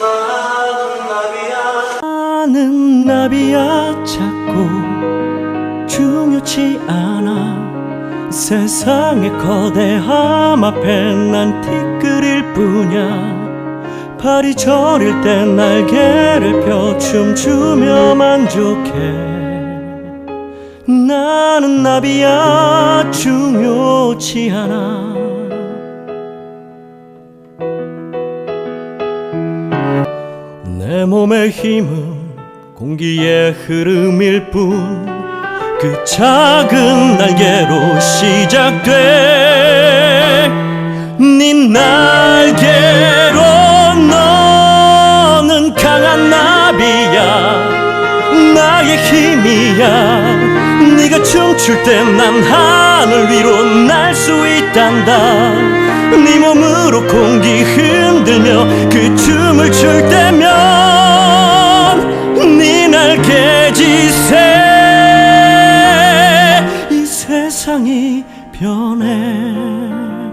나는 나비야. 나는 나비야. 작고 중요치 않아. 세상의 거대함 앞에 난 티끌일 뿐이야. 발이 저릴 때 날개를 펴 춤추며 만족해 나는 나비야 중요치 않아. 내 몸의 힘은 공기의 흐름일 뿐 그 작은 날개로 시작돼. 네 날개로 너는 강한 나비야 나의 힘이야 멈출 때 난 하늘 위로 날 수 있단다. 네 몸으로 공기 흔들며 그 춤을 출 때면 네 날개지세. 이 세상이 변해.